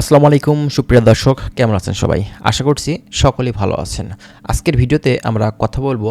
আসসালামু আলাইকুম, সুপ্রিয় দর্শক, কেমন আছেন সবাই? আশা করছি সকলেই ভালো আছেন। আজকের ভিডিওতে আমরা কথা বলব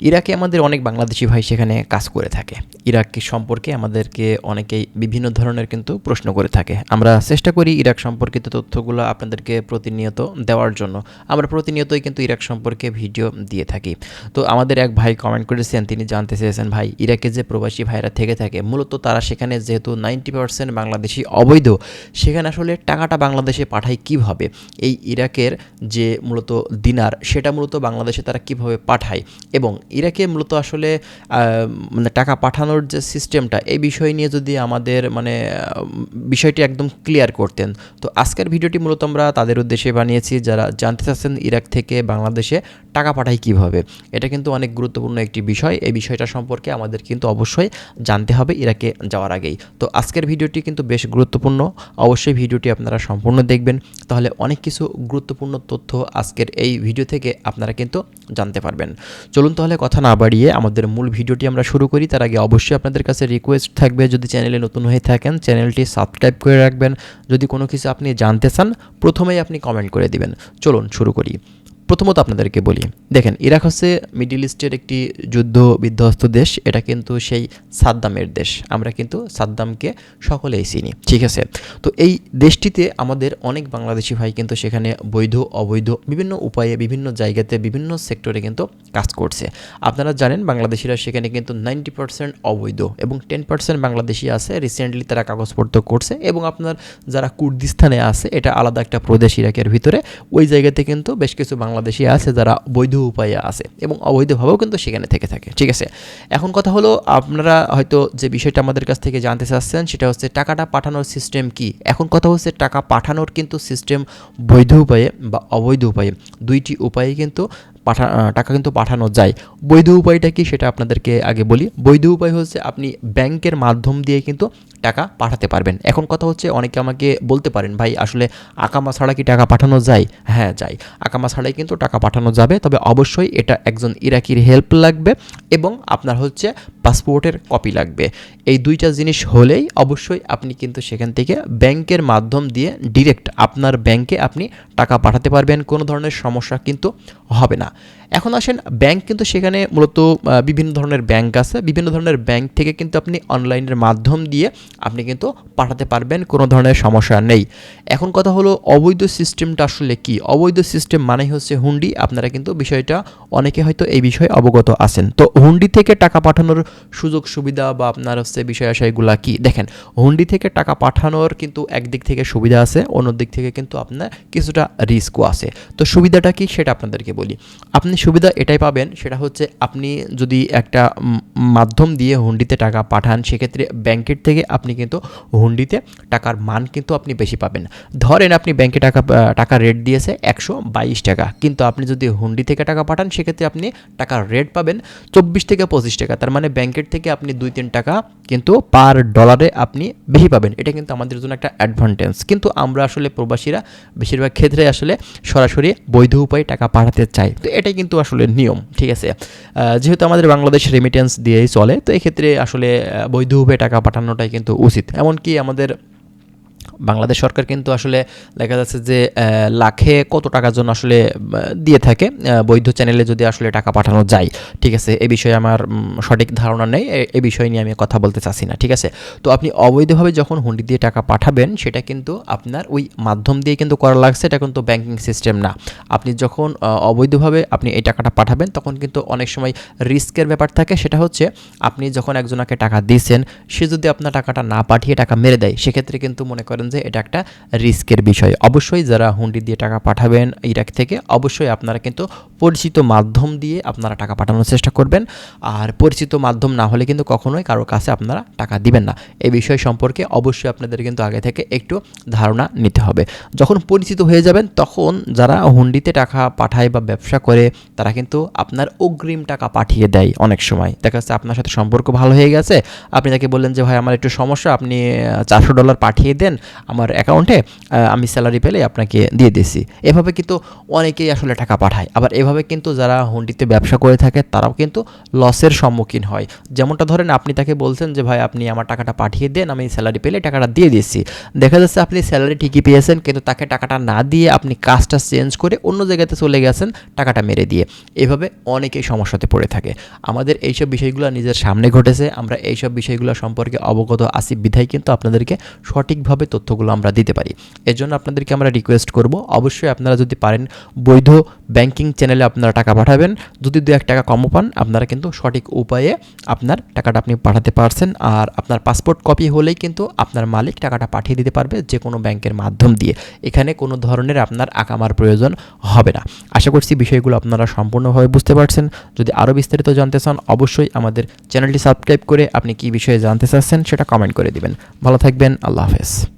ইরাকে আমাদের অনেক বাংলাদেশি ভাই সেখানে কাজ করে থাকে। ইরাক সম্পর্কে আমাদেরকে অনেকেই বিভিন্ন ধরনের কিন্তু প্রশ্ন করে থাকে। আমরা চেষ্টা করি ইরাক সম্পর্কিত তথ্যগুলো আপনাদেরকে প্রতিনিয়ত দেওয়ার জন্য। আমরা প্রতিনিয়তই কিন্তু ইরাক সম্পর্কে ভিডিও দিয়ে থাকি। তো আমাদের এক ভাই কমেন্ট করেছেন, তিনি জানতে চেয়েছেন, ভাই, ইরাকে যে প্রবাসী ভাইরা থেকে থাকে, মূলত তারা সেখানে যেহেতু নাইনটি পার্সেন্ট বাংলাদেশি অবৈধ, সেখানে আসলে টাকাটা বাংলাদেশে পাঠায় কীভাবে? এই ইরাকের যে মূলত দিনার, সেটা মূলত বাংলাদেশে তারা কীভাবে পাঠায়? এবং ইরাকে মূলত আসলে মানে টাকা পাঠানোর যে সিস্টেমটা এই বিষয় নিয়ে যদি আমাদের মানে বিষয়টি একদম ক্লিয়ার করতেন। তো আজকের ভিডিওটি মূলত আমরা তাদের উদ্দেশ্যে বানিয়েছি, যারা জানতে চাচ্ছেন ইরাক থেকে বাংলাদেশে টাকা পাঠায় কীভাবে। এটা কিন্তু অনেক গুরুত্বপূর্ণ একটি বিষয়। এই বিষয়টা সম্পর্কে আমাদের কিন্তু অবশ্যই জানতে হবে ইরাকে যাওয়ার আগেই। তো আজকের ভিডিওটি কিন্তু বেশ গুরুত্বপূর্ণ। অবশ্যই ভিডিওটি আপনারা সম্পূর্ণ দেখবেন। তাহলে অনেক কিছু গুরুত্বপূর্ণ তথ্য আজকের এই ভিডিও থেকে আপনারা কিন্তু জানতে পারবেন। চলুন তাহলে কথা না বাড়িয়ে আমাদের মূল ভিডিওটি আমরা শুরু করি, তার আগে অবশ্যই আপনাদের কাছে রিকোয়েস্ট থাকবে, যদি চ্যানেলে নতুন হয়ে থাকেন চ্যানেলটি সাবস্ক্রাইব করে রাখবেন। যদি কোনো কিছু আপনি জানতে চান, প্রথমেই আপনি কমেন্ট করে দিবেন। চলুন শুরু করি। প্রথমত আপনাদেরকে বলি, দেখেন ইরাক হচ্ছে মিডিল ইস্টের একটি যুদ্ধ বিধ্বস্ত দেশ, এটা কিন্তু সেই সাদ্দামের দেশ, আমরা কিন্তু সাদ্দামকে সকলেই চিনি, ঠিক আছে? তো এই দেশটিতে আমাদের অনেক বাংলাদেশি ভাই কিন্তু সেখানে বৈধ, অবৈধ, বিভিন্ন উপায়ে, বিভিন্ন জায়গাতে, বিভিন্ন সেক্টরে কিন্তু কাজ করছে। আপনারা জানেন বাংলাদেশিরা সেখানে কিন্তু নাইনটি পার্সেন্ট অবৈধ এবং টেন পার্সেন্ট বাংলাদেশি আছে রিসেন্টলি তারা কাগজপত্র করছে এবং আপনার যারা কুর্দিস্তানে আছে, এটা আলাদা একটা প্রদেশ ইরাকের ভিতরে, ওই জায়গাতে কিন্তু বেশ কিছু বাংলা বাংলাদেশি আছে, যারা বৈধ উপায়ে আছে এবং অবৈধভাবেও কিন্তু সেখানে থেকে থাকে। ঠিক আছে? এখন কথা হলো, আপনারা হয়তো যে বিষয়টা আমাদের কাছ থেকে জানতে চাচ্ছেন, সেটা হচ্ছে টাকাটা পাঠানোর সিস্টেম কি? এখন কথা হচ্ছে টাকা পাঠানোর কিন্তু সিস্টেম বৈধ উপায়ে বা অবৈধ উপায়ে। দুইটি উপায়ে কিন্তু পাঠা টাকা কিন্তু পাঠানো যায়। বৈধ উপায়টা কি সেটা আপনাদেরকে আগে বলি। বৈধ উপায় হচ্ছে আপনি ব্যাংকের মাধ্যম দিয়ে কিন্তু টাকা পাঠাতে পারবেন। এখন কথা হচ্ছে, অনেকে আমাকে বলতে পারেন, ভাই, আসলে আকামা ছাড়া কি টাকা পাঠানো যায়? হ্যাঁ যায়। আকামা ছাড়াই কিন্তু টাকা পাঠানো যাবে। তবে অবশ্যই এটা একজন ইরাকির হেল্প লাগবে এবং আপনার হচ্ছে পাসপোর্টের কপি লাগবে। এই দুইটা জিনিস হলেই অবশ্যই আপনি কিন্তু সেখান থেকে ব্যাংকের মাধ্যম দিয়ে ডিরেক্ট আপনার ব্যাংকে আপনি টাকা পাঠাতে পারবেন, কোনো ধরনের সমস্যা কিন্তু হবে না। এখন আসেন, ব্যাংক কিন্তু সেখানে মূলত বিভিন্ন ধরনের ব্যাংক আছে। বিভিন্ন ধরনের ব্যাংক থেকে কিন্তু আপনি অনলাইনের মাধ্যম দিয়ে আপনি কিন্তু পাঠাতে পারবেন, কোনো ধরনের সমস্যা নেই। এখন কথা হলো, অবৈধ সিস্টেমটা আসলে কি? অবৈধ সিস্টেম মানেই হচ্ছে হুন্ডি। আপনারা কিন্তু বিষয়টা অনেকে হয়তো এই বিষয়ে অবগত আছেন। তো হুন্ডি থেকে টাকা পাঠানোর সুযোগ, সুবিধা বা আপনার হচ্ছে বিষয় আশয়গুলা কি? দেখেন, হুন্ডি থেকে টাকা পাঠানোর কিন্তু একদিক থেকে সুবিধা আছে অন্য দিক থেকে কিন্তু আপনার কিছুটা রিস্কও আছে। তো সুবিধাটা কি? সেটা আপনাদেরকে বলি। আপনি সুবিধা এটাই পাবেন, সেটা হচ্ছে আপনি যদি একটা মাধ্যম দিয়ে হুন্ডিতে টাকা পাঠান, সেক্ষেত্রে ব্যাংকের থেকে আপনি কিন্তু হুন্ডিতে টাকার মান কিন্তু আপনি বেশি পাবেন। ধরেন আপনি ব্যাংকে টাকা টাকা রেট দিয়েছে একশো বাইশ টাকা, কিন্তু আপনি যদি হুন্ডি থেকে টাকা পাঠান, সেক্ষেত্রে আপনি টাকার রেট পাবেন চব্বিশ থেকে পঁচিশ টাকা, তার মানে ব্যাংকের থেকে আপনি দুই তিন টাকা কিন্তু পার ডলারে আপনি বেশি পাবেন। এটা কিন্তু আমাদের জন্য একটা অ্যাডভান্টেজ কিন্তু আমরা আসলে প্রবাসীরা বেশিরভাগ ক্ষেত্রে আসলে সরাসরি বৈধ উপায়ে টাকা পাঠাতে চাই। তো এটাই কিন্তু আসলে নিয়ম, ঠিক আছে? যেহেতু আমাদের বাংলাদেশ রেমিটেন্স দিয়েই চলে, তো এক্ষেত্রে আসলে বৈধ উপায়ে টাকা পাঠানোটাই কিন্তু উচিত। এমনকি আমাদের বাংলাদেশ সরকার কিন্তু আসলে দেখা যাচ্ছে যে লাখে কত টাকার জন্য আসলে দিয়ে থাকে বৈধ চ্যানেলে যদি আসলে টাকা পাঠানো যায়। ঠিক আছে, এ বিষয়ে আমার সঠিক ধারণা নেই, এ বিষয় নিয়ে আমি কথা বলতে চাচ্ছি না, ঠিক আছে? তো আপনি অবৈধভাবে যখন হুন্ডি দিয়ে টাকা পাঠাবেন, সেটা কিন্তু আপনার ওই মাধ্যম দিয়ে কিন্তু করা লাগছে, এটা কিন্তু ব্যাংকিং সিস্টেম না। আপনি যখন অবৈধভাবে আপনি এই টাকাটা পাঠাবেন, তখন কিন্তু অনেক সময় রিস্কের ব্যাপার থাকে, সেটা হচ্ছে আপনি যখন একজনকে টাকা দিয়েছেন, সে যদি আপনার টাকাটা না পাঠিয়ে টাকা মেরে দেয়, সেক্ষেত্রে কিন্তু মনে করেন যে এটা একটা রিস্কের বিষয়। অবশ্যই যারা হুন্ডি দিয়ে টাকা পাঠাবেন, ইরাক থেকে, অবশ্যই আপনারা কিন্তু পরিচিত মাধ্যম দিয়ে আপনারা টাকা পাঠানোর চেষ্টা করবেন। আর পরিচিত মাধ্যম না হলে কিন্তু কখনোই কারও কাছে আপনারা টাকা দিবেন না। এই বিষয় সম্পর্কে অবশ্যই আপনাদের কিন্তু আগে থেকে একটু ধারণা নিতে হবে। যখন পরিচিত হয়ে যাবেন, তখন যারা হুন্ডিতে টাকা পাঠায় বা ব্যবসা করে, তারা কিন্তু আপনার অগ্রিম টাকা পাঠিয়ে দেয় অনেক সময়। দেখা যাচ্ছে আপনার সাথে সম্পর্ক ভালো হয়ে গেছে, আপনি তাকে বললেন যে, ভাই, আমার একটু সমস্যা, আপনি চারশো ডলার পাঠিয়ে দেন আমার অ্যাকাউন্টে আমি স্যালারি পেলে আপনাকে দিয়ে দিছি এভাবে কিন্তু অনেকেই আসলে টাকা পাঠায়। আবার এভাবে কিন্তু যারা হুন্ডিতে ব্যবসা করে থাকে, তারাও কিন্তু লসের সম্মুখীন হয়। যেমনটা ধরেন আপনি তাকে বলছেন যে, ভাই, আপনি আমার টাকাটা পাঠিয়ে দেন, আমি স্যালারি পেলে টাকাটা দিয়ে দিচ্ছি দেখা যাচ্ছে আপনি স্যালারি ঠিকই পেয়েছেন, কিন্তু তাকে টাকাটা না দিয়ে আপনি কাজটা চেঞ্জ করে অন্য জায়গাতে চলে গেছেন, টাকাটা মেরে দিয়ে। এভাবে অনেকেই সমস্যাতে পড়ে থাকে। আমাদের এইসব বিষয়গুলো নিজের সামনে ঘটেছে। আমরা এইসব বিষয়গুলো সম্পর্কে অবগত আসি বিধায় কিন্তু আপনাদেরকে সঠিকভাবে তথ্যগুলো আমরা দিতে পারি। এর জন্য আপনাদেরকে আমরা রিকোয়েস্ট করব। অবশ্যই আপনারা যদি পারেন বৈধ ব্যাংকিং চ্যানেলে আপনারা টাকা পাঠাবেন। যদি দু এক টাকা কমও পান, আপনারা কিন্তু সঠিক উপায়ে আপনার টাকাটা আপনি পাঠাতে পারছেন। আর আপনার পাসপোর্ট কপি হলেই কিন্তু আপনার মালিক টাকাটা পাঠিয়ে দিতে পারবে যে কোনো ব্যাংকের মাধ্যম দিয়ে। এখানে কোনো ধরনের আপনার আকামার প্রয়োজন হবে না। আশা করছি বিষয়গুলো আপনারা সম্পূর্ণভাবে বুঝতে পারছেন। যদি আরও বিস্তারিত জানতে চান, অবশ্যই আমাদের চ্যানেলটি সাবস্ক্রাইব করে আপনি কী বিষয়ে জানতে চাচ্ছেন সেটা কমেন্ট করে দিবেন। ভালো থাকবেন, আল্লাহ হাফেজ।